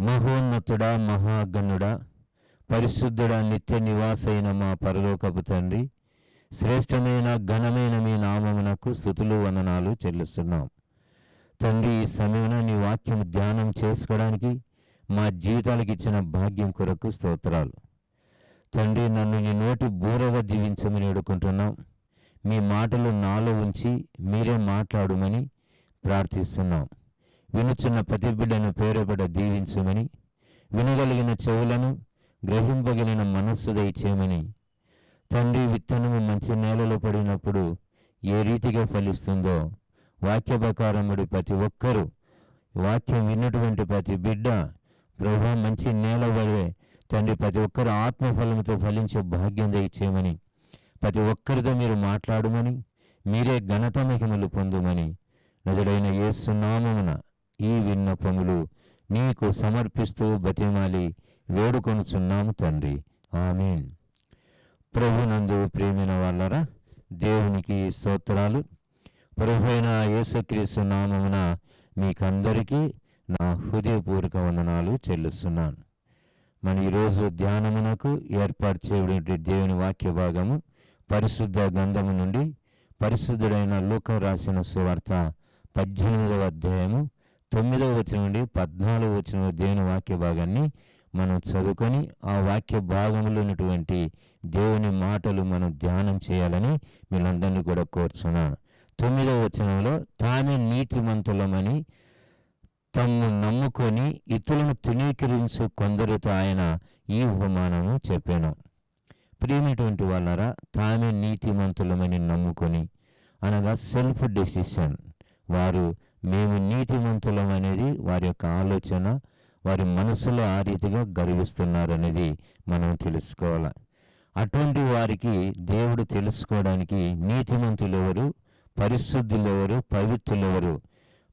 మహోన్నతుడా మహాగణుడా పరిశుద్ధుడా నిత్య నివాసైన మా పరలోకపు తండ్రి శ్రేష్టమైన ఘనమైన మీ నామమునకు స్థుతులు వందనాలు చెల్లిస్తున్నాం. తండ్రి ఈ సమయమున నీ వాక్యం ధ్యానం చేసుకోవడానికి మా జీవితాలకు ఇచ్చిన భాగ్యం కొరకు స్తోత్రాలు. తండ్రి నన్ను నీ నోటి బూరగా జీవించమని వేడుకుంటున్నాం. మీ మాటలు నాలో ఉంచి మీరే మాట్లాడుమని ప్రార్థిస్తున్నాం. వినుచున్న ప్రతి బిడ్డను పేరుబడ దీవించమని వినగలిగిన చెవులను గ్రహింపగలిగిన మనస్సు దయచేయమని. తండ్రి విత్తనము మంచి నేలలో పడినప్పుడు ఏ రీతిగా ఫలిస్తుందో వాక్య ప్రకారముడి ప్రతి ఒక్కరూ వాక్యం విన్నటువంటి ప్రతి బిడ్డ ప్రభు మంచి నేల పడే తండ్రి ప్రతి ఒక్కరు ఆత్మఫలముతో ఫలించే భాగ్యం దయచేయమని. ప్రతి ఒక్కరితో మీరు మాట్లాడమని మీరే ఘనత మహిమలు పొందుమని. నజడైన యేసునామమున ఈ విన్నపములు నీకు సమర్పిస్తూ బతిమాలి వేడుకొనుచున్నాము తండ్రి. ఆమెన్. ప్రభునందు ప్రేమిన వాళ్ళరా దేవునికి స్తోత్రాలు. ప్రభు యేసుక్రీస్తు నామమున మీకందరికీ నా హృదయపూర్వక వందనాలు చెల్లిస్తున్నాను. మన ఈరోజు ధ్యానమునకు ఏర్పాటు చేయబడిన దేవుని వాక్య భాగము పరిశుద్ధ గంధము నుండి పరిశుద్ధుడైన లోకం రాసిన సువార్త పద్దెనిమిదవ అధ్యాయము తొమ్మిదవ వచనం నుండి పద్నాలుగు వచనం దేవుని వాక్య భాగాన్ని మనం చదువుకొని ఆ వాక్య భాగంలో ఉన్నటువంటి దేవుని మాటలు మనం ధ్యానం చేయాలని మీరందరినీ కూడా కోరుచున్నాను తొమ్మిదవ వచనంలో తామే నీతిమంతులమని తమ్ము నమ్ముకొని ఇతరులను తునీకరించు కొందరితో ఆయన ఈ ఉపమానము చెప్పాను. ప్రియమైనటువంటి వాళ్ళరా తామే నీతిమంతులమని నమ్ముకొని అనగా సెల్ఫ్ డెసిషన్ వారు మేము నీతిమంతులం అనేది వారి యొక్క ఆలోచన వారి మనసులో ఆ రీతిగా గర్విస్తున్నారనేది మనం తెలుసుకోవాలి. అటువంటి వారికి దేవుడు తెలుసుకోవడానికి నీతిమంతులు ఎవరు పరిశుద్ధులు ఎవరు పవిత్రులు ఎవరు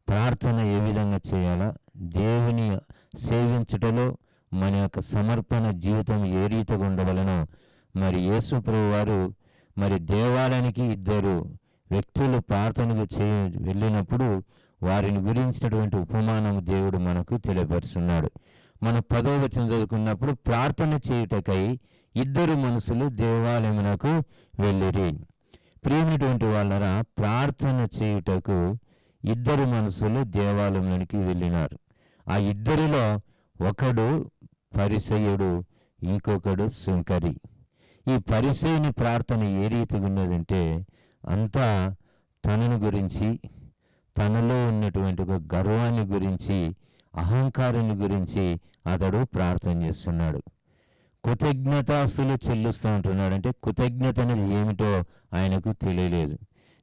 ప్రార్థన ఏ విధంగా చేయాలా దేవుని సేవించుటలో మన యొక్క సమర్పణ జీవితం ఏ రీతిగా ఉండవలనో మరి యేసుప్రభు వారు మరి దేవాలయానికి ఇద్దరు వ్యక్తులు ప్రార్థనకు చే వెళ్ళినప్పుడు వారిని గురించినటువంటి ఉపమానం దేవుడు మనకు తెలియపరుస్తున్నాడు. మన పదో వచనం చదువుకున్నప్పుడు ప్రార్థన చేయుటకై ఇద్దరు మనుషులు దేవాలయమునకు వెళ్ళిరి. ప్రియమైనటువంటి వాళ్ళరా ప్రార్థన చేయుటకు ఇద్దరు మనుషులు దేవాలయంలోనికి వెళ్ళినారు. ఆ ఇద్దరిలో ఒకడు పరిసయుడు ఇంకొకడు శంకరి. ఈ పరిసయుని ప్రార్థన ఏ రీతిగా ఉన్నదంటే అంతా తనను గురించి తనలో ఉన్నటువంటి ఒక గర్వాన్ని గురించి అహంకారాన్ని గురించి అతడు ప్రార్థన చేస్తున్నాడు. కృతజ్ఞతాస్తులు చెల్లిస్తూ ఉంటున్నాడు. అంటే కృతజ్ఞత అనేది ఏమిటో ఆయనకు తెలియలేదు.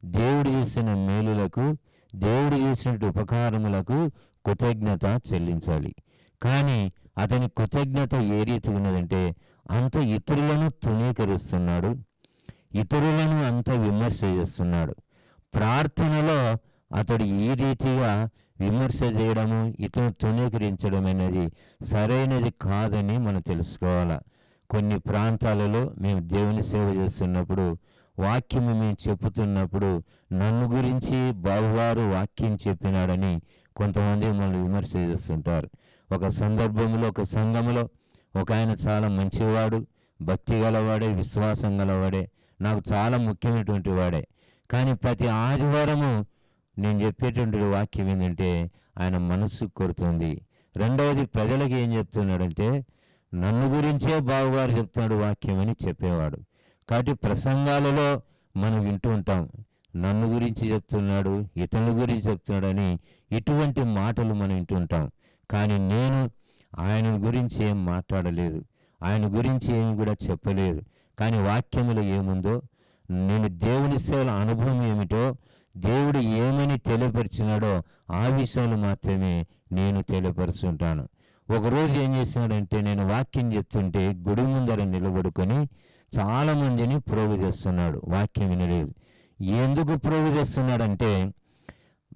దేవుడు చేసిన మేలులకు దేవుడు చేసిన ఉపకారములకు కృతజ్ఞత చెల్లించాలి. కానీ అతని కృతజ్ఞత ఏ రీతి ఉన్నదంటే అంత ఇతరులను తృణీకరిస్తున్నాడు. ఇతరులను అంత విమర్శ చేస్తున్నాడు. ప్రార్థనలో అతడు ఈ రీతిగా విమర్శ చేయడము ఇతను తృణీకరించడం అనేది సరైనది కాదని మనం తెలుసుకోవాలి. కొన్ని ప్రాంతాలలో మేము దేవుని సేవ చేస్తున్నప్పుడు వాక్యము మేము చెప్పుతున్నప్పుడు నన్ను గురించి బాబువారు వాక్యం చెప్పినాడని కొంతమంది మమ్మల్ని విమర్శ చేస్తుంటారు. ఒక సందర్భంలో ఒక సంఘంలో ఒక ఆయన చాలా మంచివాడు భక్తి గలవాడే విశ్వాసం గలవాడే నాకు చాలా ముఖ్యమైనటువంటి వాడే. కానీ ప్రతి ఆదివారము నేను చెప్పేటువంటి వాక్యం ఏంటంటే ఆయన మనసు కొడుతుంది రెండవది ప్రజలకు ఏం చెప్తున్నాడంటే నన్ను గురించే బావగారు చెప్తున్నాడు వాక్యం అని చెప్పేవాడు. కాబట్టి ప్రసంగాలలో మనం వింటూ ఉంటాం నన్ను గురించి చెప్తున్నాడు ఇతరుల గురించి చెప్తున్నాడని ఇటువంటి మాటలు మనం వింటూ ఉంటాం. కానీ నేను ఆయన గురించి ఏం మాట్లాడలేదు ఆయన గురించి ఏమి కూడా చెప్పలేదు. కానీ వాక్యములో ఏముందో నేను దేవుని సేవల అనుభవం ఏమిటో దేవుడు ఏమని తెలియపరిచినాడో ఆ విషయాలు మాత్రమే నేను తెలియపరుస్తుంటాను. ఒకరోజు ఏం చేస్తున్నాడంటే నేను వాక్యం చెప్తుంటే గుడి ముందర నిలబడుకొని చాలామందిని ప్రోగు చేస్తున్నాడు. వాక్యం వినలేదు. ఎందుకు ప్రోగు చేస్తున్నాడంటే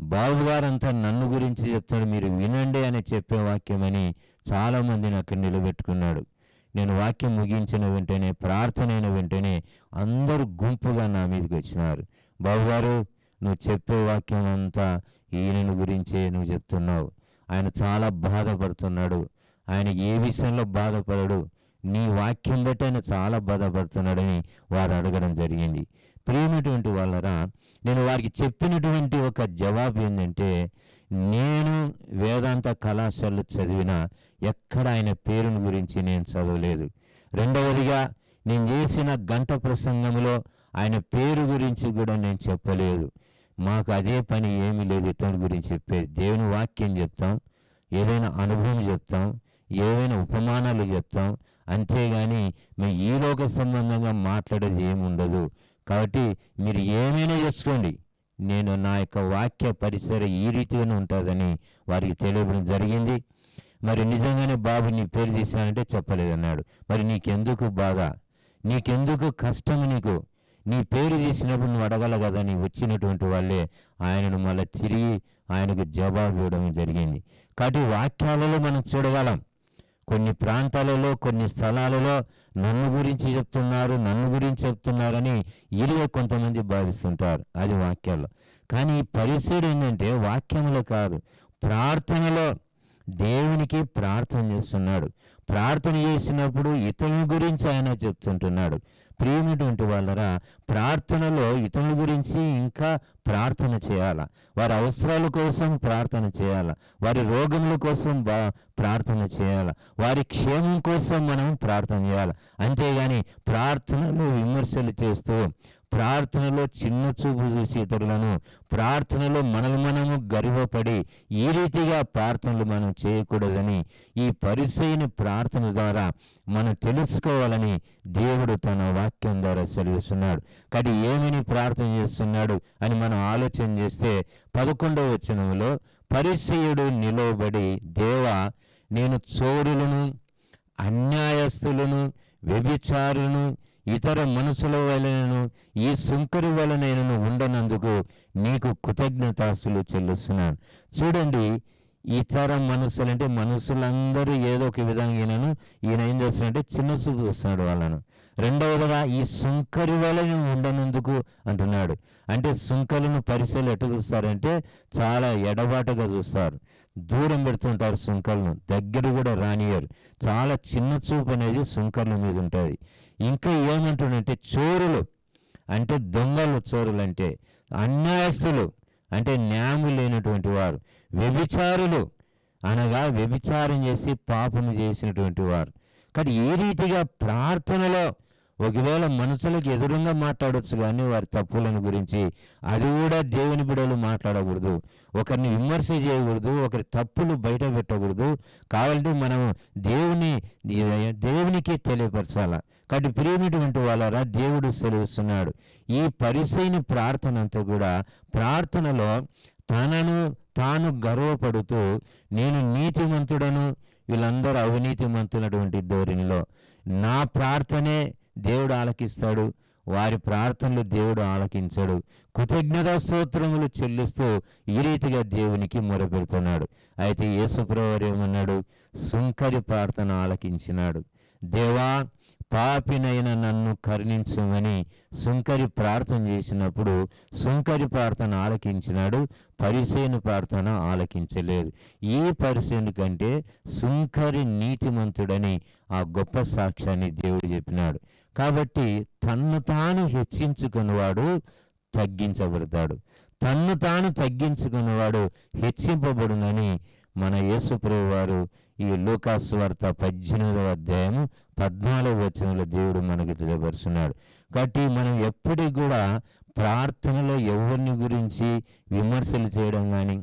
బాబుగారంతా నన్ను గురించి చెప్తాడు మీరు వినండి అని చెప్పే వాక్యమని చాలామందిని అక్కడ నిలబెట్టుకున్నాడు. నేను వాక్యం ముగించిన వెంటనే ప్రార్థన అయిన వెంటనే అందరూ గుంపుగా నా మీదకి వచ్చినారు. బాబుగారు నువ్వు చెప్పే వాక్యం అంతా ఈయనను గురించే నువ్వు చెప్తున్నావు. ఆయన చాలా బాధపడుతున్నాడు. ఆయన ఏ విషయంలో బాధపడడు నీ వాక్యం బట్టి ఆయన చాలా బాధపడుతున్నాడని వారు అడగడం జరిగింది. ప్రియమైనటువంటి వాళ్ళరా నేను వారికి చెప్పినటువంటి ఒక జవాబు ఏంటంటే నేను వేదాంత కళాశాలలో చదివిన ఎక్కడ ఆయన పేరుని గురించి నేను చదవలేదు. రెండవదిగా నేను చేసిన గంట ప్రసంగంలో ఆయన పేరు గురించి కూడా నేను చెప్పలేదు. మాకు అదే పని ఏమీ లేదు ఇతని గురించి చెప్పేది దేవుని వాక్యం చెప్తాం ఏదైనా అనుభవం చెప్తాం ఏవైనా ఉపమానాలు చెప్తాం. అంతేగాని మేము ఈ లోక సంబంధంగా మాట్లాడేది ఏమి ఉండదు. కాబట్టి మీరు ఏమైనా చేసుకోండి. నేను నా యొక్క వాక్య పరిసర ఈ రీతిగానే ఉంటుందని వారికి తెలియడం జరిగింది. మరి నిజంగానే బాబు నీ పేరు తీసానంటే చెప్పలేదన్నాడు. మరి నీకెందుకు బాధ నీకెందుకు కష్టం నీకు? నీ పేరు తీసినప్పుడు నువ్వు అడగల కదా నీ వచ్చినటువంటి వాళ్ళే ఆయనను మళ్ళీ తిరిగి ఆయనకు జవాబు ఇవ్వడం జరిగింది. కాబట్టి వాక్యాలలో మనం చూడగలం. కొన్ని ప్రాంతాలలో కొన్ని స్థలాలలో నన్ను గురించి చెప్తున్నారు నన్ను గురించి చెప్తున్నారని ఇరుగా కొంతమంది భావిస్తుంటారు. అది వాక్యాల్లో. కానీ పరిస్థితి ఏంటంటే వాక్యంలో కాదు. ప్రార్థనలో దేవునికి ప్రార్థన చేస్తున్నాడు. ప్రార్థన చేసినప్పుడు ఇతని గురించి ఆయన చెప్తుంటున్నాడు. ప్రియమైనటువంటి వాళ్ళరా ప్రార్థనలో ఇతరుల గురించి ఇంకా ప్రార్థన చేయాల? వారి అవసరాల కోసం ప్రార్థన చేయాల? వారి రోగముల కోసం బా ప్రార్థన చేయాల? వారి క్షేమం కోసం మనం ప్రార్థన చేయాలి? అంతేగాని ప్రార్థనలు విమర్శలు చేస్తూ ప్రార్థనలో చిన్న చూపు చూసి ఇతరులను ప్రార్థనలో మనల్ని మనము గర్వపడి ఈ రీతిగా ప్రార్థనలు మనం చేయకూడదని ఈ పరిసైన ప్రార్థన ద్వారా మనం తెలుసుకోవాలని దేవుడు తన వాక్యం ద్వారా సెలవిస్తున్నాడు. కాబట్టి ఏమని ప్రార్థన చేస్తున్నాడు అని మనం ఆలోచన చేస్తే పదకొండవ వచనంలో పరిసయుడు నిలవబడి దేవా నేను చోరులను అన్యాయస్తులను వ్యభిచారులను ఇతర మనసుల వలనను ఈ సుంకరి వలనైనను ఉండనందుకు నీకు కృతజ్ఞతాస్తులు చెల్లిస్తున్నాను. చూడండి ఇతర మనసులంటే అంటే ఏదో ఒక విధంగా ఈయనను ఈయన ఏం చేస్తున్నాడంటే చిన్న చూపు చూస్తున్నాడు వాళ్ళను. రెండవదిగా ఈ సుంకరి వలన ఉండనందుకు అంటున్నాడు. అంటే సుంకలను పరిశీలి ఎట్టు చూస్తారంటే చాలా ఎడబాటుగా చూస్తారు. దూరం పెడుతుంటారు సుంకలను. దగ్గర కూడా రానియరు చాలా చిన్న చూపు అనేది సుంకర్ల మీద ఉంటుంది. ఇంకా ఏమంటుండంటే చోరులు అంటే దొంగలు చోరులు అంటే అన్యాయస్తులు అంటే న్యాయం లేనటువంటి వారు. వ్యభిచారులు అనగా వ్యభిచారం చేసి పాపము చేసినటువంటి వారు. కానీ ఏ రీతిగా ప్రార్థనలో ఒకవేళ మనుషులకు ఎదురుగా మాట్లాడవచ్చు కానీ వారి తప్పులను గురించి అది కూడా దేవుని బిడలు మాట్లాడకూడదు. ఒకరిని విమర్శ చేయకూడదు ఒకరి తప్పులు బయట పెట్టకూడదు. కావాలంటే మనం దేవుని దేవునికి తెలియపరచాల? కాబట్టి ప్రేమిటువంటి వాళ్ళరా దేవుడు సెలవిస్తున్నాడు. ఈ పరిసైన ప్రార్థన అంతా కూడా ప్రార్థనలో తనను తాను గర్వపడుతూ నేను నీతిమంతుడను వీళ్ళందరూ అవినీతిమంతున్నటువంటి ధోరణిలో. నా ప్రార్థనే దేవుడు ఆలకిస్తాడు. వారి ప్రార్థనలు దేవుడు ఆలకించాడు. కృతజ్ఞతా స్తోత్రములు చెల్లిస్తూ ఈ రీతిగా దేవునికి మొరపెడుతున్నాడు. అయితే యేసుప్రవారు ఏమన్నాడు? సుంకరి ప్రార్థన ఆలకించినాడు. దేవా పాపినైన నన్ను కరుణించమని సుంకరి ప్రార్థన చేసినప్పుడు సుంకరి ప్రార్థన ఆలకించినాడు. పరిసేను ప్రార్థన ఆలకించలేదు. ఈ పరిసేను కంటే సుంకరి నీతిమంతుడని ఆ గొప్ప సాక్ష్యాన్ని దేవుడు చెప్పినాడు. కాబట్టి తన్ను తాను హెచ్చించుకున్నవాడు తగ్గించబడతాడు. తన్ను తాను తగ్గించుకున్నవాడు హెచ్చింపబడునని మన యేసుప్రభు వారు ఈ లూకాస్ వార్త పద్దెనిమిదవ అధ్యాయము పద్నాలుగు వచనంలో దేవుడు మనకి తెలియపరుస్తున్నాడు. కాబట్టి మనం ఎప్పటికి కూడా ప్రార్థనలో ఎవరిని గురించి విమర్శలు చేయడం కానీ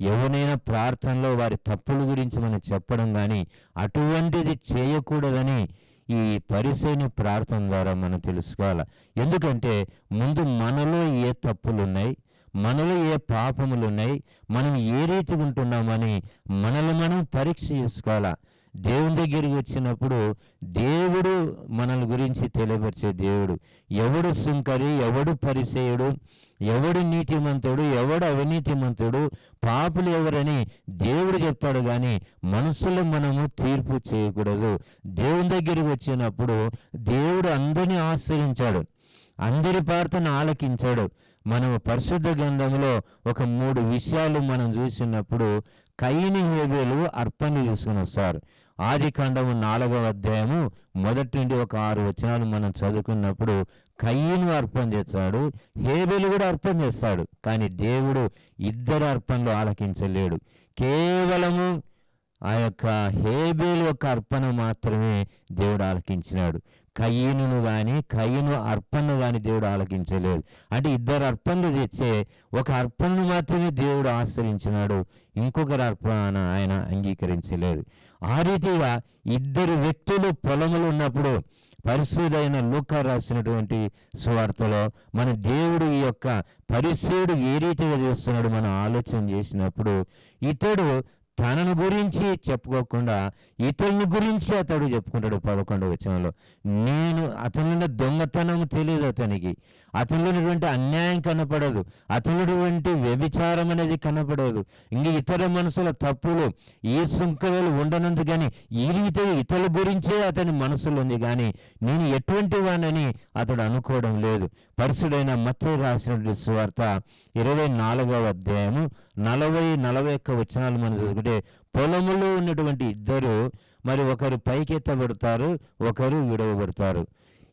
ఎవరినైనా ప్రార్థనలో వారి తప్పుల గురించి మనం చెప్పడం కానీ అటువంటిది చేయకూడదని ఈ పరిసైన ప్రార్థన ద్వారా మనం తెలుసుకోవాలి. ఎందుకంటే ముందు మనలో ఏ తప్పులు ఉన్నాయి మనలో ఏ పాపములు ఉన్నాయి మనం ఏ రీతి ఉంటున్నామని మనల్ని మనం పరీక్ష చేసుకోవాలా. దేవుని దగ్గరికి వచ్చినప్పుడు దేవుడు మనల్ని గురించి తెలియపరిచే దేవుడు. ఎవడు సుంకరి ఎవడు పరిచయుడు ఎవడు నీతిమంతుడు ఎవడు అవినీతిమంతుడు పాపులు ఎవరని దేవుడు చెప్తాడు కానీ మనసులో మనము తీర్పు చేయకూడదు. దేవుని దగ్గరికి వచ్చినప్పుడు దేవుడు అందరినీ ఆశ్రయించాడు. అందరి ప్రార్థన ఆలకించాడు. మనము పరిశుద్ధ గ్రంథంలో ఒక మూడు విషయాలు మనం చూసినప్పుడు కయ్యని హేబేలు అర్పణలు తీసుకుని వస్తారు. ఆది కాండము నాలుగవ అధ్యాయము మొదటి నుండి ఒక ఆరు వచనాలు మనం చదువుకున్నప్పుడు కయ్యను అర్పణ చేస్తాడు హేబేలు కూడా అర్పణ చేస్తాడు కానీ దేవుడు ఇద్దరు అర్పణలు ఆలకించలేడు. కేవలము ఆ యొక్క హేబేలు యొక్క అర్పణ మాత్రమే దేవుడు ఆలకించినాడు. కయ్యను కానీ కయ్యను అర్పణను కానీ దేవుడు ఆలకించలేదు. అంటే ఇద్దరు అర్పణలు తెచ్చే ఒక అర్పణను మాత్రమే దేవుడు ఆశ్రయించినాడు ఇంకొకరు అర్పణ ఆయన అంగీకరించలేదు. ఆ రీతిగా ఇద్దరు వ్యక్తులు పొలములు ఉన్నప్పుడు పరిశుద్ధైన లూకా రాసినటువంటి సువార్తలో మన దేవుడు ఈ యొక్క పరిశుద్ధుడు ఏ రీతిగా చేస్తున్నాడు మనం ఆలోచన చేసినప్పుడు ఇతడు తనను గురించి చెప్పుకోకుండా ఇతరుని గురించి అతడు చెప్పుకుంటాడు పదకొండవ వచనంలో. నేను అతనిలో దొంగతనం తెలియదు అతనికి. అతనిలోటువంటి అన్యాయం కనపడదు. అతనిటువంటి వ్యభిచారం అనేది కనపడదు. ఇంక ఇతర మనుషుల తప్పులు ఏ సుంకలు ఉండనందు కానీ ఈ రీతి ఇతరుల గురించే అతని మనసులో ఉంది. కానీ నేను ఎటువంటి వానని అతడు అనుకోవడం లేదు. పరిశుడైన మత్తయి రాసినటువంటి సువార్త ఇరవై నాలుగవ అధ్యాయము నలభై నలభై ఒక్క వచనాలు మనం చదువుకుంటే పొలములో ఉన్నటువంటి ఇద్దరు మరి ఒకరు పైకెత్తబడతారు ఒకరు విడవబడతారు.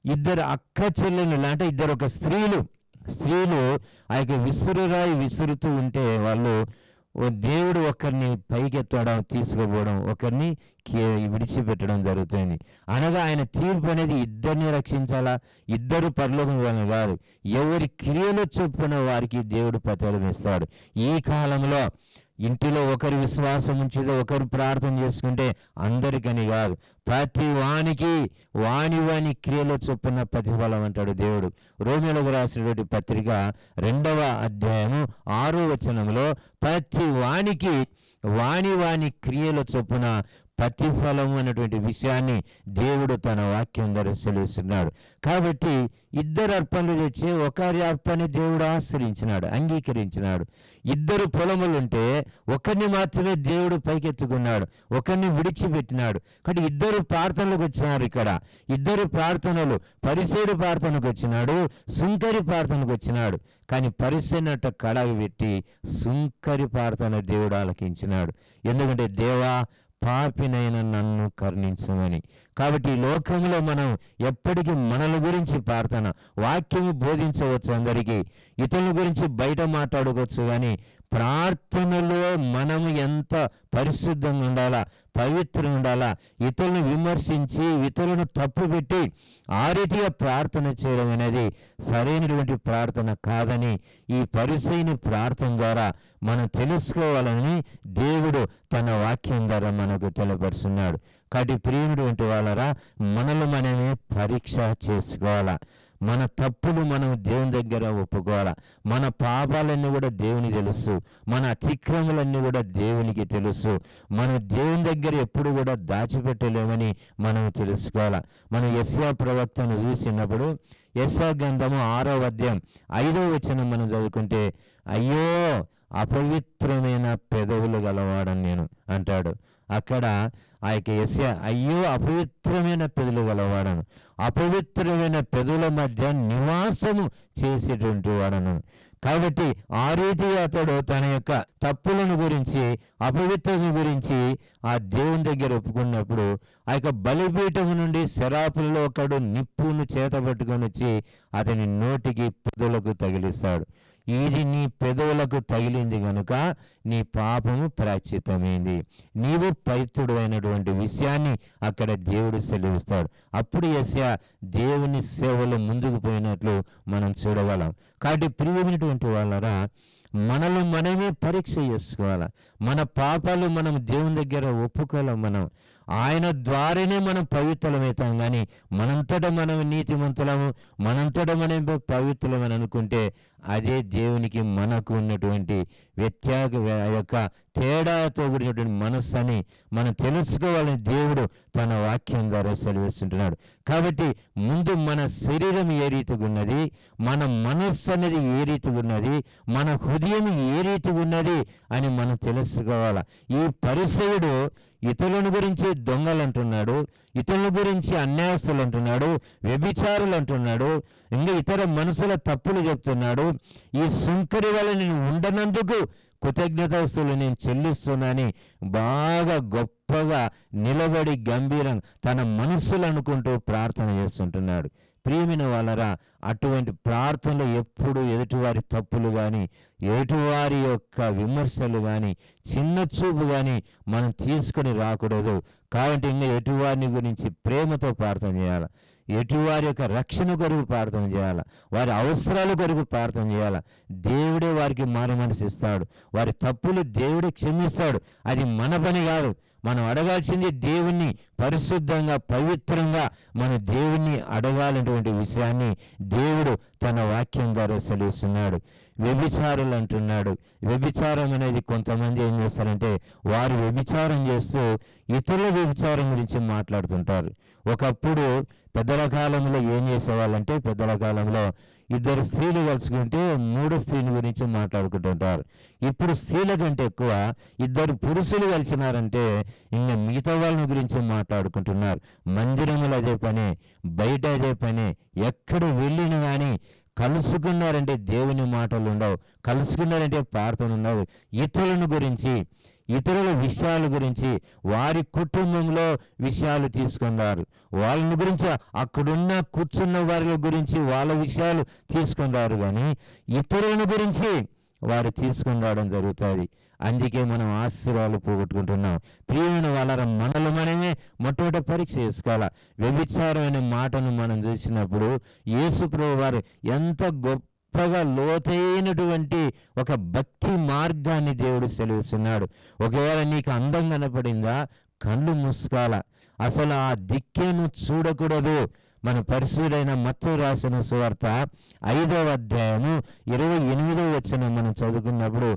ఇద్దరు అక్క చెల్లెలు అంటే ఇద్దరు ఒక స్త్రీలు. స్త్రీలు ఆ యొక్క విసురురాయి విసురుతూ ఉంటే వాళ్ళు ఓ దేవుడు ఒకరిని పైకెత్తడం తీసుకుపోవడం ఒకరిని విడిచిపెట్టడం జరుగుతుంది. అనగా ఆయన తీర్పు అనేది ఇద్దరిని రక్షించాలా? ఇద్దరు పరలోకం వాళ్ళని కాదు. ఎవరి క్రియలు చొప్పున వారికి దేవుడు ప్రచారం ఇస్తాడు. ఈ కాలంలో ఇంటిలో ఒకరి విశ్వాసం ఉంచితే ఒకరు ప్రార్థన చేసుకుంటే అందరికని కాదు. ప్రతి వానికి వాని వాని క్రియలో చొప్పున ప్రతిఫలం అంటాడు దేవుడు. రోమిలకు రాసినటువంటి పత్రిక రెండవ అధ్యాయము ఆరో వచనంలో ప్రతి వానికి వాణి వాణి క్రియల చొప్పున ప్రతిఫలం అనేటువంటి విషయాన్ని దేవుడు తన వాక్యం ద్వారా సెలవిస్తున్నాడు. కాబట్టి ఇద్దరు అర్పణలు తెచ్చి ఒకరి అర్పణ దేవుడు ఆశ్రయించినాడు అంగీకరించినాడు. ఇద్దరు పొలములుంటే ఒకరిని మాత్రమే దేవుడు పైకెత్తుకున్నాడు ఒకరిని విడిచిపెట్టినాడు. కాబట్టి ఇద్దరు ప్రార్థనలకు వచ్చినారు ఇక్కడ. ఇద్దరు ప్రార్థనలు పరిసేడు ప్రార్థనకు వచ్చినాడు సుంకరి ప్రార్థనకు వచ్చినాడు. కానీ పరిసెనట్ట కడగ పెట్టి సుంకరి ప్రార్థన దేవుడు ఆలకించినాడు. ఎందుకంటే దేవా పాపినైన నన్ను కరుణించమని. కాబట్టి ఈ లోకంలో మనం ఎప్పటికీ మనల గురించి ప్రార్థన వాక్యము బోధించవచ్చు అందరికీ. ఇతరుల గురించి బయట మాట్లాడుకోవచ్చు కానీ ప్రార్థనలో మనం ఎంత పరిశుద్ధంగా ఉండాలా పవిత్రంగా ఉండాలా ఇతరులను విమర్శించి ఇతరులను తప్పు పెట్టి ఆ రీతిగా ప్రార్థన చేయడం అనేది సరైనటువంటి ప్రార్థన కాదని ఈ పరిసైని ప్రార్థన ద్వారా మనం తెలుసుకోవాలని దేవుడు తన వాక్యం ద్వారా మనకు తెలియపరుస్తున్నాడు. కాబట్టి ప్రియునటువంటి వాళ్ళరా మనల్ని మనమే పరీక్ష చేసుకోవాలా. మన తప్పులు మనం దేవుని దగ్గర ఒప్పుకోవాలా? మన పాపాలన్నీ కూడా దేవుని తెలుసు. మన అతిక్రమలన్నీ కూడా దేవునికి తెలుసు. మనం దేవుని దగ్గర ఎప్పుడు కూడా దాచిపెట్టలేమని మనం తెలుసుకోవాలి? మనం ఎస్ఆర్ ప్రవక్తను చూసినప్పుడు ఎస్ఆర్ గ్రంథము ఆరో అధ్యాయం ఐదో వచనం మనం చదువుకుంటే అయ్యో అపవిత్రమైన పెదవులు గలవాడని నేను అంటాడు. అక్కడ ఆ యొక్క ఎస్య అయ్యో అపవిత్రమైన పెదవులు గలవాడను. అపవిత్రమైన పెదవుల మధ్య నివాసము చేసేటువంటి వాడను. కాబట్టి ఆ రీతిగా అతడు తన యొక్క తప్పులను గురించి అపవిత్రత గురించి ఆ దేవుని దగ్గర ఒప్పుకున్నప్పుడు ఆ యొక్క బలిపీఠము నుండి శరాపులలో ఒకడు నిప్పును చేత పట్టుకొని వచ్చి అతని నోటికి పెదవులకు తగిలిస్తాడు. ఇది నీ పెదవులకు తగిలింది గనుక నీ పాపము ప్రాచితమైంది నీవు పవిత్రుడు అయినటువంటి విషయాన్ని అక్కడ దేవుడు సెలవిస్తాడు. అప్పుడు యస్య దేవుని సేవలో ముందుకు పోయినట్లు మనం చూడగలం. కాబట్టి ప్రియమైనటువంటి వాళ్ళరా మనల్ని మనమే పరీక్ష చేసుకోవాలి? మన పాపాలు మనం దేవుని దగ్గర ఒప్పుకోలేం మనం. ఆయన ద్వారానే మనం పవిత్రమవుతాం. కానీ మనంతట మనం నీతిమంతులము మనంతట మనం పవిత్రమని అనుకుంటే అదే దేవునికి మనకు ఉన్నటువంటి వ్యత్యాగ యొక్క తేడాతో కూడినటువంటి మనస్సు అని మనం తెలుసుకోవాలని దేవుడు తన వాక్యం ద్వారా సెలవిస్తుంటున్నాడు. కాబట్టి ముందు మన శరీరం ఏ రీతిగా ఉన్నది మన మనస్సు అనేది ఏ రీతిగా ఉన్నది మన హృదయం ఏ రీతిగా ఉన్నది అని మనం తెలుసుకోవాలి. ఈ పరిసయుడు ఇతరులను గురించి దొంగలు అంటున్నాడు ఇతరుల గురించి అన్యాయస్తులు అంటున్నాడు వ్యభిచారులు అంటున్నాడు ఇంకా ఇతర మనుషుల తప్పులు చెప్తున్నాడు. ఈ సుంకరి వల్ల నేను ఉండనందుకు కృతజ్ఞతాస్తులు నేను చెల్లిస్తున్నానని బాగా గొప్పగా నిలబడి గంభీరంగా తన మనస్సులు అనుకుంటూ ప్రార్థన చేస్తుంటున్నాడు. ప్రియమైన వాళ్ళరా అటువంటి ప్రార్థనలు ఎప్పుడు ఎదుటివారి తప్పులు కానీ ఎదుటివారి యొక్క విమర్శలు కానీ చిన్న చూపు కానీ మనం తీసుకొని రాకూడదు. కాబట్టి ఇంకా ఎటువారిని గురించి ప్రేమతో ప్రార్థన చేయాలి? ఎటువారి యొక్క రక్షణ కొరకు ప్రార్థన చేయాలి? వారి అవసరాల కొరకు ప్రార్థన చేయాలి? దేవుడే వారికి మారు మనసు ఇస్తాడు. వారి తప్పులు దేవుడే క్షమిస్తాడు. అది మన పని కాదు. మనం అడగాల్సింది దేవుణ్ణి పరిశుద్ధంగా పవిత్రంగా మన దేవుణ్ణి అడగాలనేటువంటి విషయాన్ని దేవుడు తన వాక్యం ద్వారా సెలవుస్తున్నాడు. వ్యభిచారులు అంటున్నాడు. వ్యభిచారం అనేది కొంతమంది ఏం చేస్తారంటే వారు వ్యభిచారం చేస్తూ ఇతరుల వ్యభిచారం గురించి మాట్లాడుతుంటారు. ఒకప్పుడు పెద్దల కాలంలో ఏం చేసేవాళ్ళంటే పెద్దల కాలంలో ఇద్దరు స్త్రీలు కలుసుకుంటే మూడు స్త్రీల గురించి మాట్లాడుకుంటుంటారు. ఇప్పుడు స్త్రీల కంటే ఎక్కువ ఇద్దరు పురుషులు కలిసినారంటే ఇంకా మిగతా వాళ్ళని గురించి మాట్లాడుకుంటున్నారు. మందిరములు అదే పని బయట అదే పని ఎక్కడ వెళ్ళిన కానీ కలుసుకున్నారంటే దేవుని మాటలు ఉండవు కలుసుకున్నారంటే ప్రార్థన ఉండవు. ఇతరులను గురించి ఇతరుల విషయాల గురించి వారి కుటుంబంలో విషయాలు తీసుకున్నారు. వాళ్ళని గురించి అక్కడున్న కూర్చున్న వారి గురించి వాళ్ళ విషయాలు తీసుకున్నారు కానీ ఇతరుల గురించి వారు తీసుకుని రావడం జరుగుతుంది. అందుకే మనం ఆశ్చర్యాలు పోగొట్టుకుంటున్నాం. ప్రియమైన వాళ్ళ మనలు మనమే మొట్టమొదటి పరీక్ష చేసుకోవాలి. వ్యభిచారమైన మాటను మనం చూసినప్పుడు యేసుప్రభు వారు ఎంత గొప్పగా లోతైనటువంటి ఒక భక్తి మార్గాన్ని దేవుడు సెలవుస్తున్నాడు. ఒకవేళ నీకు అందం కనపడిందా కళ్ళు మూసుకోవాల? అసలు ఆ దిక్కేను చూడకూడదు. మన పరిశుద్ధైన మత్తు రాసిన సువార్త ఐదవ అధ్యాయము ఇరవై ఎనిమిదవ వచ్చిన మనం చదువుకున్నప్పుడు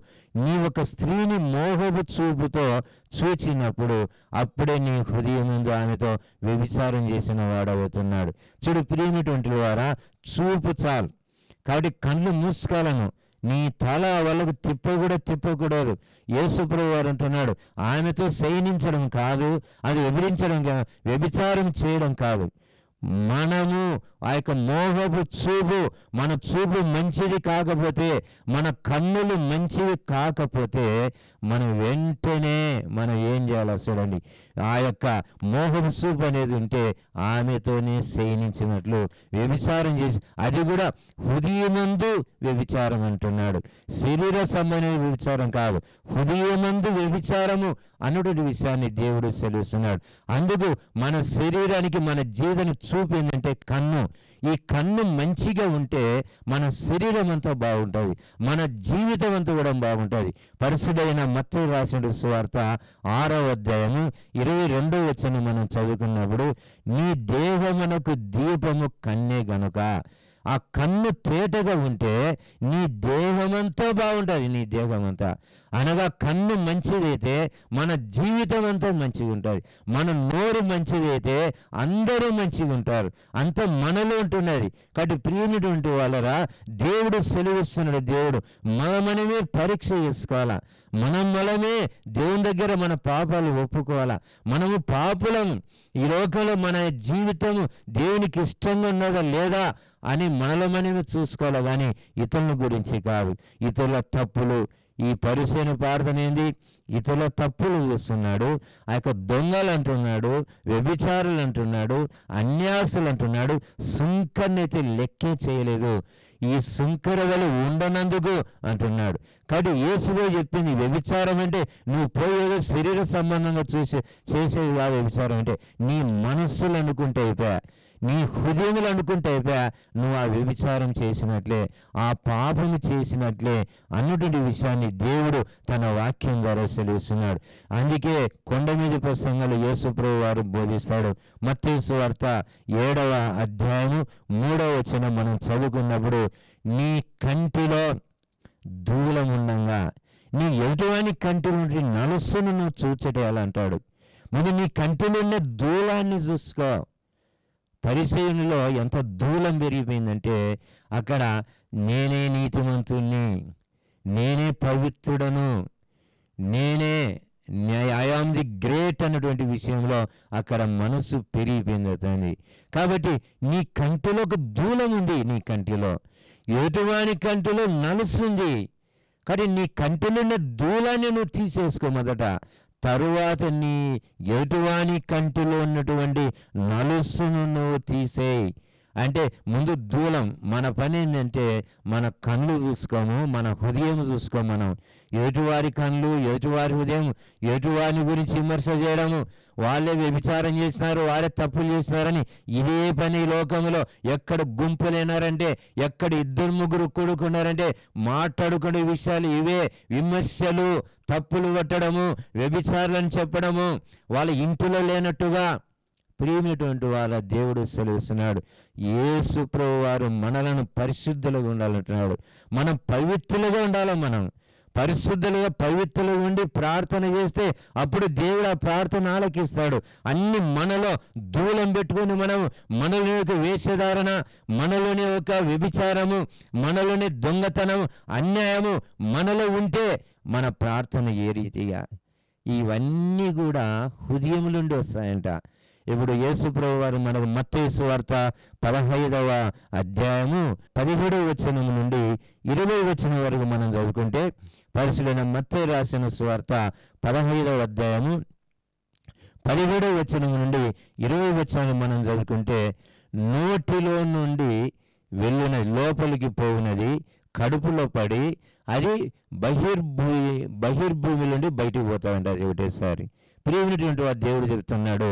నీ ఒక స్త్రీని మోహపు చూపుతో చూచినప్పుడు అప్పుడే నీ హృదయం ముందు ఆమెతో వ్యభిచారం చేసిన వాడవుతున్నాడు. చూడు ప్రియమిటువంటి వారా చూపు చాలు. కాబట్టి కళ్ళు మూసుకోవాలను. నీ తల వాళ్ళకు తిప్ప కూడా తిప్పకూడదు. యేసుప్రభు వారు అంటున్నాడు ఆమెతో శయనించడం కాదు అది విభరించడం కాదు వ్యభిచారం చేయడం కాదు. మనము ఆ యొక్క మోహపు చూపు మన చూపు మంచిది కాకపోతే మన కన్నులు మంచివి కాకపోతే మనం వెంటనే మనం ఏం చేయాలో చూడండి. ఆ యొక్క మోహం చూపు అనేది ఉంటే ఆమెతోనే శయనించినట్లు వ్యభిచారం చేసి అది కూడా హృదయమందు వ్యభిచారం అంటున్నాడు. శరీర సంబంధమైన వ్యభిచారం కాదు హృదయమందు వ్యభిచారము అన్నటువంటి విషయాన్ని దేవుడు సెలవుస్తున్నాడు. అందుకు మన శరీరానికి మన జీవితం చూపిందంటే కన్ను. ఈ కన్ను మంచిగా ఉంటే మన శరీరం అంతా బాగుంటుంది. మన జీవితం అంతా కూడా బాగుంటుంది. పరిశుడైన మత్తి రాసిన సువార్త ఆరో అధ్యాయము ఇరవై రెండో వచ్చిన మనం చదువుకున్నప్పుడు నీ దేహమునకు దీపము కన్నే గనుక ఆ కన్ను తేటగా ఉంటే నీ దేహమంతా బాగుంటుంది నీ దేహమంతా. అనగా కన్ను మంచిదైతే మన జీవితం అంతా మంచిగా ఉంటుంది మన నోరు మంచిదైతే అందరూ మంచిగా ఉంటారు అంత మనలో ఉంటున్నది. కాబట్టి ప్రియమైనటువంటి వాళ్ళరా దేవుడు సెలవిస్తున్నాడు దేవుడు మన మనమే పరీక్ష చేసుకోవాలా. మనం మనమే దేవుని దగ్గర మన పాపాలు ఒప్పుకోవాలా. మనము పాపులము. ఈ లోకంలో మన జీవితం దేవునికి ఇష్టంగా ఉన్నదా లేదా అని మనలో మనమే చూసుకోవాలి? కానీ ఇతరుల గురించి కాదు. ఇతరుల తప్పులు. ఈ పరిశీలన ప్రార్థన ఏంది? ఇతరుల తప్పులు చేస్తున్నాడు. ఆ యొక్క దొంగలు అంటున్నాడు వ్యభిచారులు అంటున్నాడు అన్యాసులు అంటున్నాడు. సుంకర్నైతే లెక్కే చేయలేదు. ఈ సుంకర ఉండనందుకు అంటున్నాడు. కాబట్టి యేసులో చెప్పింది వ్యభిచారం అంటే నువ్వు పోయేదో శరీర సంబంధంగా చూసే చేసేది కాదు వ్యభిచారం అంటే నీ మనస్సులు అనుకుంటే అయిపోయా. నీ హృదయములు అనుకుంటే నువ్వు ఆ వ్యభిచారం చేసినట్లే ఆ పాపము చేసినట్లే అన్నటువంటి విషయాన్ని దేవుడు తన వాక్యం ద్వారా సెలవుస్తున్నాడు. అందుకే కొండ మీద ప్రసంగాలు యేసుప్రభు వారు బోధిస్తాడు. మత్తేసు వార్త ఏడవ అధ్యాయము మూడవ వచ్చిన మనం చదువుకున్నప్పుడు నీ కంటిలో దూలముండంగా నీ ఎదుటివాని కంటిలో నుండి నలుసును నువ్వు చూచటేయాలంటాడు. ముందు నీ కంటిలో ఉన్న దూలాన్ని చూసుకో. పరిచయంలో ఎంత దూలం పెరిగిపోయిందంటే అక్కడ నేనే నీతిమంతుణ్ణి నేనే పవిత్రుడను నేనే ఐఆమ్ ది గ్రేట్ అన్నటువంటి విషయంలో అక్కడ మనసు పెరిగిపోయింది అతని కాబట్టి నీ కంటిలో ఒక దూలం ఉంది నీ కంటిలో. ఎటువాని కంటిలో నలుస్తుంది కానీ నీ కంటిలో ఉన్న దూలాన్ని నువ్వు తీసేసుకో మొదట. తరువాత నీ ఎటువాని కంటిలో ఉన్నటువంటి నలుసును నువ్వు తీసేయి. అంటే ముందు దూలం మన పని ఏంటంటే మన కళ్ళు చూసుకోము మన హృదయం చూసుకోము మనం. ఎటువారి కళ్ళు ఎటువారి హృదయం ఎదుటివారిని గురించి విమర్శ చేయడము. వాళ్ళే వ్యభిచారం చేస్తున్నారు వాళ్ళే తప్పులు చేస్తున్నారని ఇదే పని లోకంలో. ఎక్కడ గుంపులేనారంటే ఎక్కడ ఇద్దరు ముగ్గురు కూడుకున్నారంటే మాట్లాడుకునే విషయాలు ఇవే. విమర్శలు తప్పులు కొట్టడము వ్యభిచారులని చెప్పడము. వాళ్ళ ఇంటిలో లేనట్టుగా ప్రియమైనటువంటి వాళ్ళ దేవుడు సెలవుస్తున్నాడు. యేసు ప్రభు వారు మనలను పరిశుద్ధులుగా ఉండాలంటున్నాడు. మనం పవిత్రులుగా ఉండాలి మనం. పరిశుద్ధులుగా పవిత్రులు ఉండి ప్రార్థన చేస్తే అప్పుడు దేవుడు ఆ ప్రార్థన ఆలకిస్తాడు. అన్ని మనలో దూలం పెట్టుకొని మనం మనలోని ఒక వేషధారణ మనలోని ఒక వ్యభిచారము మనలోని దొంగతనం అన్యాయము మనలో ఉంటే మన ప్రార్థన ఏ రీతిగా? ఇవన్నీ కూడా హృదయం నుండి వస్తాయంట. ఇప్పుడు యేసుప్రభు వారు మనకు మత్తేసు వార్త పదహైదవ అధ్యాయము పదిహేడవ వచనం నుండి ఇరవై వచనం వరకు మనం చదువుకుంటే పరిశీలన మత్తే రాసిన సువార్త పదహైదవ అధ్యాయము పదిహేడవ వచనం నుండి ఇరవై వచనం మనం చదువుకుంటే నోటిలో నుండి వెళ్ళిన లోపలికి పోయినది కడుపులో పడి అది బహిర్భూమి బహిర్భూమి నుండి బయటికి పోతాయంట అది ఒకటేసారి. ప్రియమైనటువంటి వాడు దేవుడు చెప్తున్నాడు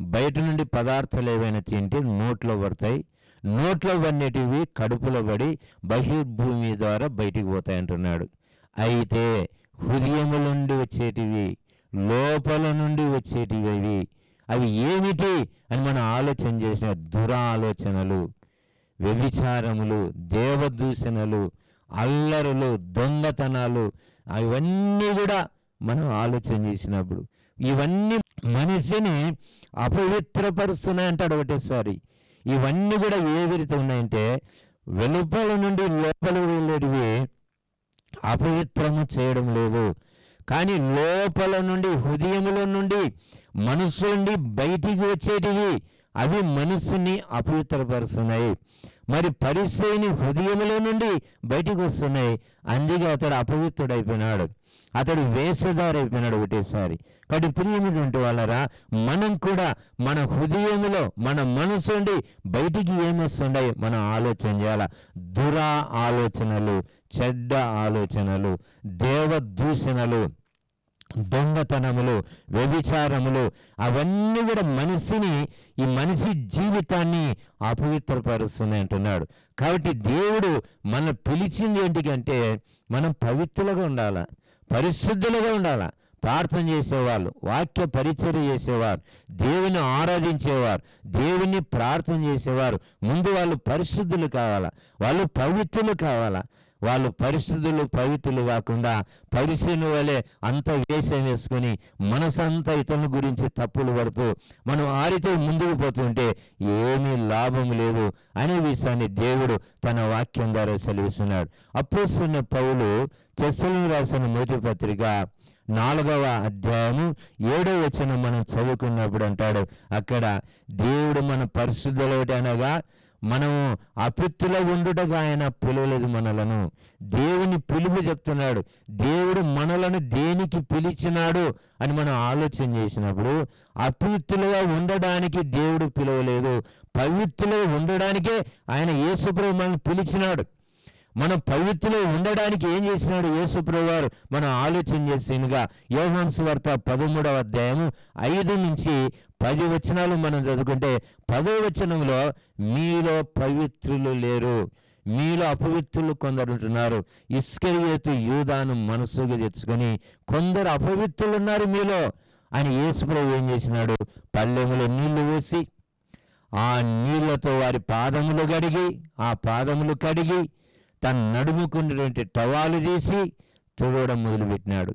బయట నుండి పదార్థాలు ఏవైనా తింటే నోట్లో పడతాయి నోట్లో పడినటివి కడుపులో పడి బహిర్భూమి ద్వారా బయటికి పోతాయి అంటున్నాడు. అయితే హృదయము నుండి వచ్చేటివి లోపల నుండి వచ్చేటివి అవి అవి ఏమిటి అని మనం ఆలోచన చేసిన దురాలోచనలు వ్యభిచారములు దేవదూషణలు అల్లరులు దొంగతనాలు అవన్నీ కూడా మనం ఆలోచన చేసినప్పుడు. ఇవన్నీ మనిషిని అపవిత్రపరుస్తున్నాయి అంటాడు ఒకటేసారి. ఇవన్నీ కూడా ఏ విధంగా ఉన్నాయంటే వెలుపల నుండి లోపల వెళ్ళేటివి అపవిత్రము చేయడం లేదు. కానీ లోపల నుండి హృదయముల నుండి మనసు నుండి బయటికి వచ్చేటివి అవి మనస్సుని అపవిత్రపరుస్తున్నాయి. మరి పరిస్థితిని హృదయముల నుండి బయటికి వస్తున్నాయి. అందుకే అతడు అపవిత్రుడైపోయినాడు. అతడు వేషధారైపోయినాడు ఒకటేసారి. కాబట్టి ప్రియమైనటువంటి వాళ్ళరా మనం కూడా మన హృదయంలో మన మనసు ఉండి బయటికి ఏమొస్తున్నాయి మనం ఆలోచన చేయాల? దురా ఆలోచనలు చెడ్డ ఆలోచనలు దేవదూషణలు దొంగతనములు వ్యభిచారములు అవన్నీ కూడా మనిషిని ఈ మనిషి జీవితాన్ని అపవిత్రపరుస్తున్నాయి అంటున్నాడు. కాబట్టి దేవుడు మన పిలిచింది ఏంటికంటే మనం పవిత్రులుగా ఉండాల? పరిశుద్ధులుగా ఉండాల? ప్రార్థన చేసేవాళ్ళు వాక్య పరిచర్య చేసేవారు దేవుని ఆరాధించేవారు దేవుని ప్రార్థన చేసేవారు. ముందు వాళ్ళు పరిశుద్ధులు కావాలా? వాళ్ళు పవిత్రులు కావాలా? వాళ్ళు పరిస్థితులు పవిత్రులు కాకుండా పరిశీలన వలె అంత వేషం వేసుకుని మనసంతా ఇతను గురించి తప్పులు పడుతూ మనం ఆరితే ముందుకు పోతుంటే ఏమీ లాభం లేదు అనే విషయాన్ని దేవుడు తన వాక్యం ద్వారా సెలవిస్తున్నాడు. అప్పుస్తున్న పౌలు చెస్సలు రాసిన మొదటి పత్రిక నాలుగవ అధ్యాయము ఏడవ వచ్చిన మనం చదువుకున్నప్పుడు అంటాడు అక్కడ దేవుడు మన పరిశుద్ధులటి అనగా మనము అపిత్తుల ఉండుటగా ఆయన పిలవలేదు మనలను. దేవుని పిలుపు చెప్తున్నాడు. దేవుడు మనలను దేనికి పిలిచినాడు అని మనం ఆలోచన చేసినప్పుడు అపిత్తులుగా ఉండడానికి దేవుడు పిలవలేదు. పవిత్రులుగా ఉండడానికే ఆయన యేసుప్రభు మనల్ని పిలిచినాడు. మనం పవిత్రలో ఉండడానికి ఏం చేసినాడు యేసుప్రభు వారు మనం ఆలోచన చేసినగా. యోహాన్స్ వార్త పదమూడవ అధ్యాయము ఐదు నుంచి పది వచనాలు మనం చదువుకుంటే పదో వచనంలో మీలో పవిత్రులు లేరు. మీలో అపవిత్రులు కొందరు ఉంటున్నారు. ఇస్కరియేతు యూదాను మనసుగా తెచ్చుకొని కొందరు అపవిత్రులు ఉన్నారు మీలో. అని యేసుప్రభు ఏం చేసినాడు? పల్లెములో నీళ్ళు వేసి ఆ నీళ్ళతో వారి పాదములు కడిగి ఆ పాదములు కడిగి తన నడుముకున్నటువంటి టవాలు తీసి తుడవడం మొదలుపెట్టినాడు.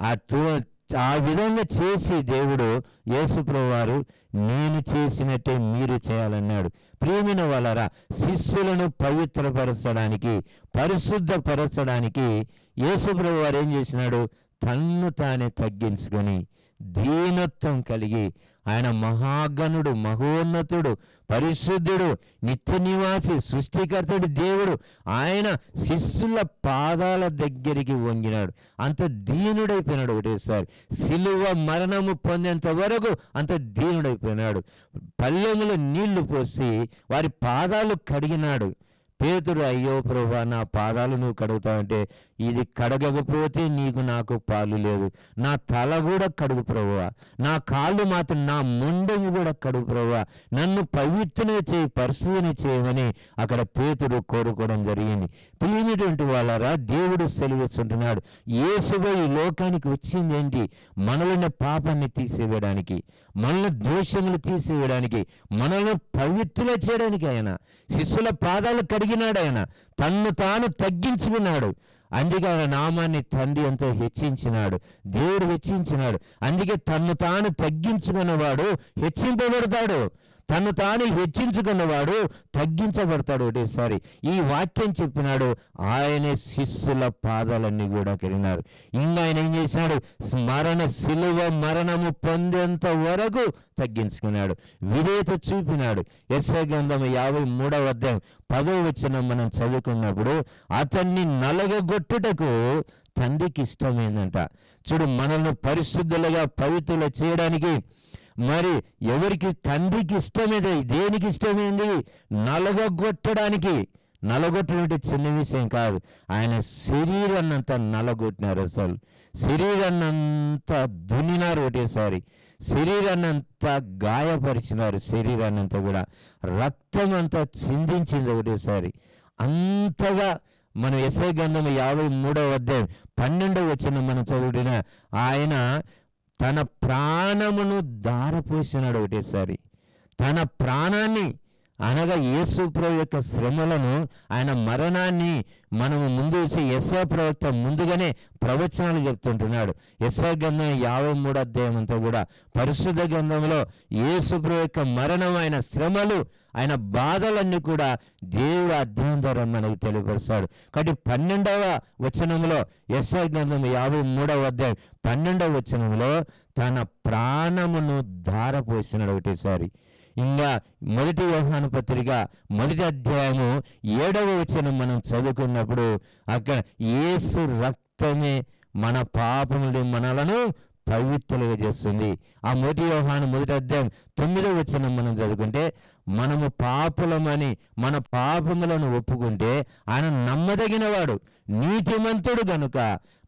ఆ తు ఆ విధంగా చేసి దేవుడు యేసుప్రభు వారు నేను చేసినట్టే మీరు చేయాలన్నాడు. ప్రియమైన వాళ్ళరా శిష్యులను పవిత్రపరచడానికి పరిశుద్ధపరచడానికి యేసుప్రభు వారు ఏం చేసినాడు? తన్ను తానే తగ్గించుకొని దీనత్వం కలిగి ఆయన మహాగణుడు మహోన్నతుడు పరిశుద్ధుడు నిత్య నివాసి సృష్టికర్తడు దేవుడు. ఆయన శిష్యుల పాదాల దగ్గరికి వంగినాడు. అంత దీనుడైపోయినాడు ఒకటేసారి. సిలువ మరణము పొందేంత వరకు అంత దీనుడైపోయినాడు. పల్లెములో నీళ్ళు పోసి వారి పాదాలు కడిగినాడు. పేతురు అయ్యో ప్రభా నా పాదాలు నువ్వు కడుగుతావంటే ఇది కడగకపోతే నీకు నాకు పాలు లేదు. నా తల కూడా కడుగు ప్రభువా. నా కాళ్ళు మాత్రం నా ముండము కూడా కడుగు ప్రభువా. నన్ను పవిత్రని చేయి పరిస్థితిని చేయమని అక్కడ పేతుడు కోరుకోవడం జరిగింది. ప్రియమైనటువంటి వాళ్ళరా దేవుడు సెలవిస్తుంటున్నాడు. యేసుబ ఈ లోకానికి వచ్చింది ఏంటి? మనలోని పాపాన్ని తీసివేయడానికి మనల్ని దోషములు తీసివేయడానికి మనల్ని పవిత్రుల చేయడానికి ఆయన. శిష్యుల పాదాలు కడిగినాడు ఆయన. తన్ను తాను తగ్గించుకున్నాడు. అందుకే ఆయన నామాన్ని తండ్రి ఎంతో హెచ్చించినాడు. దేవుడు హెచ్చించినాడు. అందుకే తన్ను తాను తగ్గించుకున్నవాడు హెచ్చింపబడతాడు. తను తాను హెచ్చించుకున్నవాడు తగ్గించబడతాడు. ఒకటేసారి ఈ వాక్యం చెప్పినాడు. ఆయనే శిష్యుల పాదాలన్నీ కూడా కడిగినారు ఇంకా ఆయన ఏం చేసినాడు? స్మరణ సిలువ మరణము పొందేంత వరకు తగ్గించుకున్నాడు. విధేయత చూపినాడు. ఎస్ఐ గ్రంథం యాభై మూడవ అధ్యాయం పదో వచ్చిన మనం చదువుకున్నప్పుడు అతన్ని నలగగొట్టుటకు తండ్రికి ఇష్టమైందంట. చూడు మనల్ని పరిశుద్ధులుగా పవిత్రులు చేయడానికి మరి ఎవరికి తండ్రికి ఇష్టమేది? దేనికి ఇష్టమైంది? నలగొట్టడానికి. నలగొట్టడం చిన్న విషయం కాదు. ఆయన శరీరాన్నంతా నలగొట్టినారు అసలు. శరీరాన్నంతా దున్నినారు ఒకటేసారి శరీరాన్నంతా గాయపరిచినారు శరీరాన్నంతా కూడా. రక్తం అంతా చిందించింది ఒకటేసారి అంతగా మనం ఎస్ఐ గంధం యాభై మూడవ అధ్యాయం పన్నెండవ వచ్చిన మనం చదువుడిన ఆయన తన ప్రాణమును దారపోసినాడు ఒకటేసారి. తన ప్రాణాన్ని అనగా యేసుప్రభు యొక్క శ్రమలను ఆయన మరణాన్ని మనము ముందు వచ్చి ఎస్ఐ ప్రవక్త ముందుగానే ప్రవచనాలు చెప్తుంటున్నాడు. ఎస్ఐ గ్రంథం యాభై మూడు అధ్యాయం అంతా కూడా పరిశుద్ధ గ్రంథంలో యేసుప్రభు యొక్క మరణం ఆయన శ్రమలు ఆయన బాధలన్నీ కూడా దేవుడు అధ్యయనం ద్వారా మనకు తెలియపరుస్తాడు. కాబట్టి పన్నెండవ వచనంలో ఎస్ఐ గ్రంథం యాభై మూడవ అధ్యాయం పన్నెండవ వచనంలో తన ప్రాణమును ధారపోసినాడు ఒకటేసారి. ఇంకా మొదటి వ్యవహాన పత్రిక మొదటి అధ్యాయము ఏడవ వచనం మనం చదువుకున్నప్పుడు అక్కడ ఏసు రక్తమే మన పాపములు మనలను పవిత్రులుగా చేస్తుంది. ఆ మొదటి వ్యవహానం మొదటి అధ్యాయం తొమ్మిదవ వచనం మనం చదువుకుంటే మనము పాపులమని మన పాపములను ఒప్పుకుంటే ఆయన నమ్మదగినవాడు నీతిమంతుడు గనుక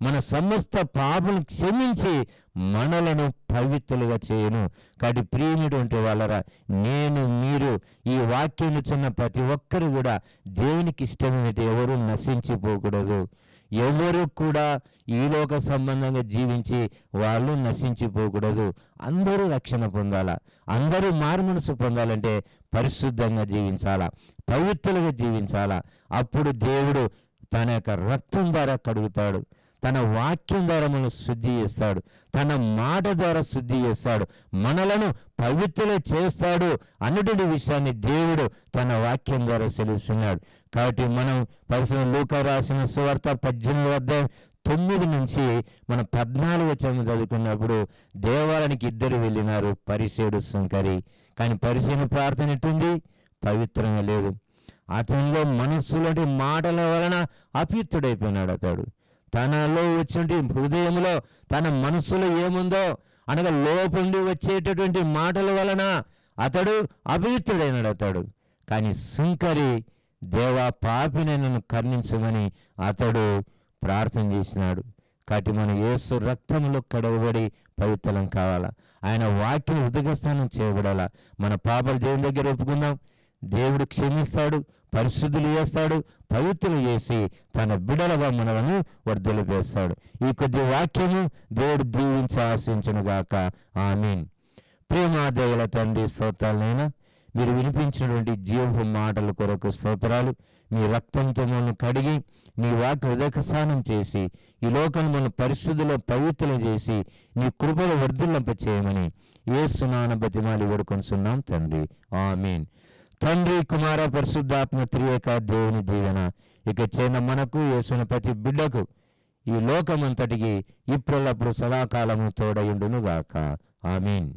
మన సమస్త పాపను క్షమించి మనలను పవిత్రులుగా చేయను. కాబట్టి ప్రియమైనటువంటి వాళ్ళరా నేను మీరు ఈ వాక్యం చిన్న ప్రతి ఒక్కరు కూడా దేవునికి ఇష్టమైనట్టు ఎవరు నశించిపోకూడదు. ఎవరు కూడా ఈ లోక సంబంధంగా జీవించి వాళ్ళు నశించిపోకూడదు. అందరూ రక్షణ పొందాలా? అందరూ మారుమనసు పొందాలంటే పరిశుద్ధంగా జీవించాలా? పవిత్రులుగా జీవించాలా? అప్పుడు దేవుడు తన యొక్క రక్తం ద్వారా కడుగుతాడు. తన వాక్యం ద్వారా మనల్ని శుద్ధి చేస్తాడు. తన మాట ద్వారా శుద్ధి చేస్తాడు. మనలను పవిత్రులు చేస్తాడు అన్నటువంటి విషయాన్ని దేవుడు తన వాక్యం ద్వారా సెలవుస్తున్నాడు. కాబట్టి మనం పరిశ్రమ లూక రాసిన సువార్త పద్దెనిమిది వద్ద తొమ్మిది నుంచి మన పద్నాలుగు వచ్చాము చదువుకున్నప్పుడు దేవాలయానికి ఇద్దరు వెళ్ళినారు. పరిసేడు సుంకరి. కానీ పరిశీలన ప్రార్థన ఎట్టుంది పవిత్రంగా లేదు. అతనిలో మనస్సులోని మాటల వలన అపీత్తుడైపోయినాడు అతడు. తనలో వచ్చినటువంటి హృదయంలో తన మనస్సులో ఏముందో అనగా లోపండి వచ్చేటటువంటి మాటల వలన అతడు అపవిత్రుడైనాడు అతడు. కానీ సుంకరి దేవా పాపిని నన్ను కర్ణించమని అతడు ప్రార్థన చేసినాడు. కాబట్టి మన యేసు రక్తంలో కడగబడి పవిత్రం కావాలా? ఆయన వాక్యం ఉదగస్థానం చేయబడాలా? మన పాపలు దేవుని దగ్గర ఒప్పుకుందాం. దేవుడు క్షమిస్తాడు పరిశుద్ధులు చేస్తాడు పవిత్రులు చేసి తన బిడలుగా మనలను వర్ధలిపేస్తాడు ఈ కొద్ది వాక్యము దేవుడు దీవించి ఆశించును గాక. ఆమీన్. ప్రేమాదేవుల తండ్రి స్తోత్రాలైనా మీరు వినిపించినటువంటి జీవపు మాటల కొరకు స్తోత్రాలు మీ రక్తంతో మనల్ని కడిగి నీ వాక్య ఉదక స్నానం చేసి ఈ లోకం మన పరిశుద్ధిలో పవిత్రం చేసి నీ కృపలు వర్ధిల్లింప చేయమని ఏ సునాన బతిమాలి వేడుకొనిస్తున్నాం తండ్రి. ఆమీన్. తండ్రి కుమార పరిశుద్ధాత్మ త్రియేక దేవుని దీవెన. ఇక చేన మనకు యేసుని ప్రతి బిడ్డకు ఈ లోకమంతటికి ఇప్పుడప్పుడు సదాకాలము తోడయుండునుగాక. ఆమీన్.